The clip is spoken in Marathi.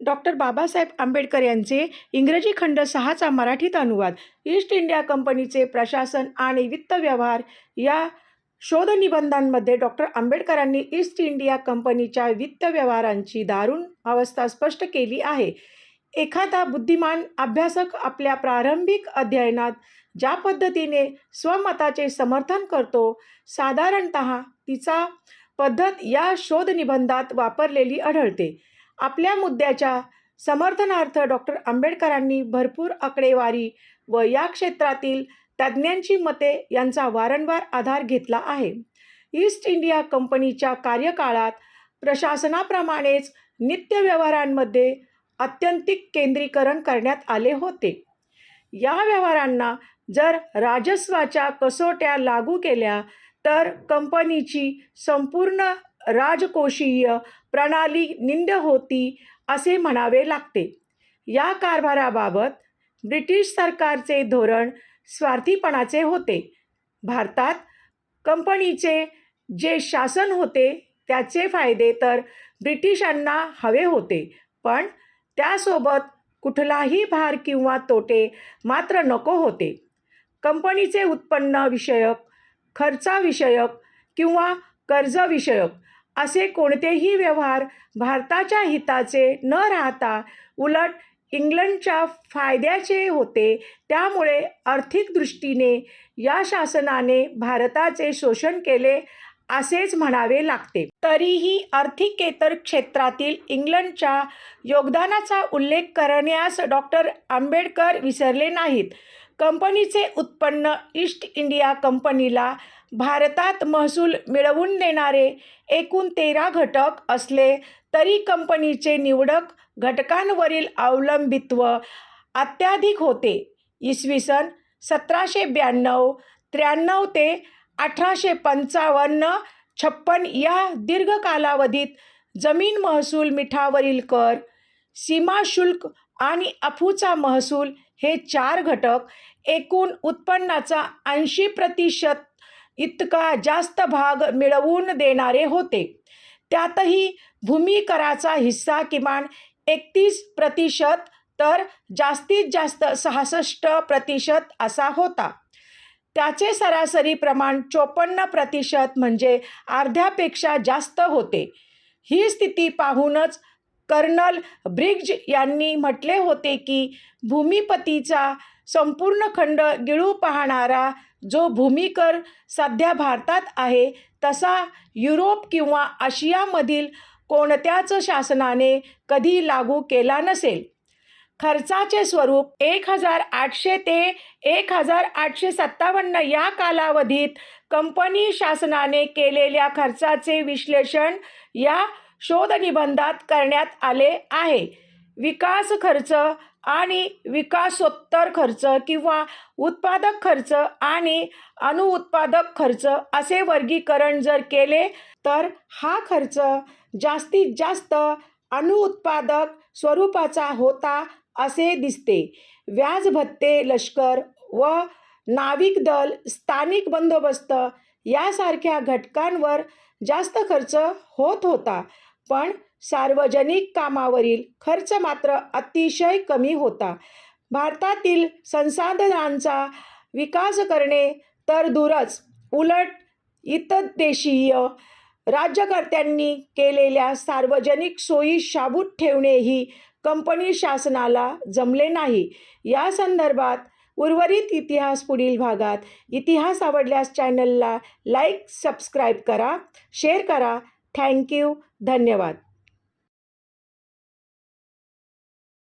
डॉक्टर बाबासाहेब आंबेडकर यांचे इंग्रजी खंड सहाचा मराठीत अनुवाद ईस्ट इंडिया कंपनीचे प्रशासन आणि वित्त व्यवहार या शोधनिबंधांमध्ये डॉक्टर आंबेडकरांनी ईस्ट इंडिया कंपनीच्या वित्त व्यवहारांची दारुण अवस्था स्पष्ट केली आहे. एखादा बुद्धिमान अभ्यासक आपल्या प्रारंभिक अध्ययनात ज्या पद्धतीने स्वमताचे समर्थन करतो साधारणत तिचा पद्धत या शोधनिबंधात वापरलेली आढळते. आपल्या मुद्द्याच्या समर्थनार्थ डॉक्टर आंबेडकरांनी भरपूर आकडेवारी व या क्षेत्रातील तज्ज्ञांची मते यांचा वारंवार आधार घेतला आहे. ईस्ट इंडिया कंपनीच्या कार्यकाळात प्रशासनाप्रमाणेच नित्य व्यवहारांमध्ये अत्यंतिक केंद्रीकरण करण्यात आले होते. या व्यवहारांना जर राजस्वाच्या कसोट्या लागू केल्या तर कंपनीची संपूर्ण राजकोषीय प्रणाली निंद होती असे म्हणावे लागते. या कारभाराबाबत ब्रिटिश सरकारचे धोरण स्वार्थीपणाचे होते. भारतात कंपनीचे जे शासन होते त्याचे फायदे तर ब्रिटिशांना हवे होते पण त्यासोबत कुठलाही भार किंवा तोटे मात्र नको होते. कंपनीचे उत्पन्न विषयक खर्चाविषयक किंवा कर्जविषयक असे कोणतेही व्यवहार भारताच्या हिताचे न राहता उलट इंग्लंडच्या फायद्याचे होते. त्यामुळे आर्थिक दृष्टीने या शासनाने भारताचे शोषण केले असेच म्हणावे लागते. तरीही आर्थिकेतर क्षेत्रातील इंग्लंडच्या योगदानाचा उल्लेख करण्यास डॉक्टर आंबेडकर विसरले नाहीत. कंपनीचे उत्पन्न ईस्ट इंडिया कंपनीला भारतात महसूल मिळवून देणारे एकूण तेरा घटक असले तरी कंपनीचे निवडक घटकांवरील अवलंबित्व अत्याधिक होते. इसवी सन सतराशे ब्याण्णव त्र्याण्णव ते अठराशे पंचावन्न छप्पन या दीर्घ कालावधीत जमीन महसूल मिठावरील कर सीमाशुल्क आणि अफूचा महसूल हे चार घटक एकूण उत्पन्नाचा ऐंशी प्रतिशत इतका जास्त भाग मिळवून देणारे होते. त्यातही भूमी कराचा हिस्सा किमान एकतीस प्रतिशत तर जास्तीत जास्त सहासष्ट प्रतिशत असा होता. त्याचे सरासरी प्रमाण चोपन्न प्रतिशत म्हणजे अर्ध्यापेक्षा जास्त होते. ही स्थिती पाहूनच कर्नल ब्रिग्ज यांनी म्हटले होते की भूमिपतीचा संपूर्ण खंड गिळू पाहणारा जो भूमिकर सध्या भारतात आहे तसा युरोप किंवा आशियामधील कोणत्याच शासनाने कधी लागू केला नसेल. खर्चाचे स्वरूप एक हजार आठशे ते एक हजार आठशे सत्तावन्न या कालावधीत कंपनी शासनाने केलेल्या खर्चाचे विश्लेषण या शोधनिबंधात करण्यात आले आहे. विकास खर्च आणि विकासोत्तर खर्च किंवा उत्पादक खर्च आणि अनुउत्पादक खर्च असे वर्गीकरण जर केले तर हा खर्च जास्तीत जास्त अनुउत्पादक स्वरूपाचा होता असे दिसते. व्याज भत्ते लष्कर व नाविक दल स्थानिक बंदोबस्त यासारख्या घटकांवर जास्त खर्च होत होता. पण सार्वजनिक कामावरील खर्च मात्र अतिशय कमी होता. भारतातील संसाधनांचा विकास करणे तर दूरच उलट इतदेशीय राज्यकर्त्यांनी केलेल्या सार्वजनिक सोयी शाबूत ठेवणेही कंपनी शासनाला जमले नाही. या संदर्भात उर्वरित इतिहास पुढील भागात. इतिहास आवडल्यास चॅनलला लाईक सबस्क्राईब करा शेअर करा थँक्यू धन्यवाद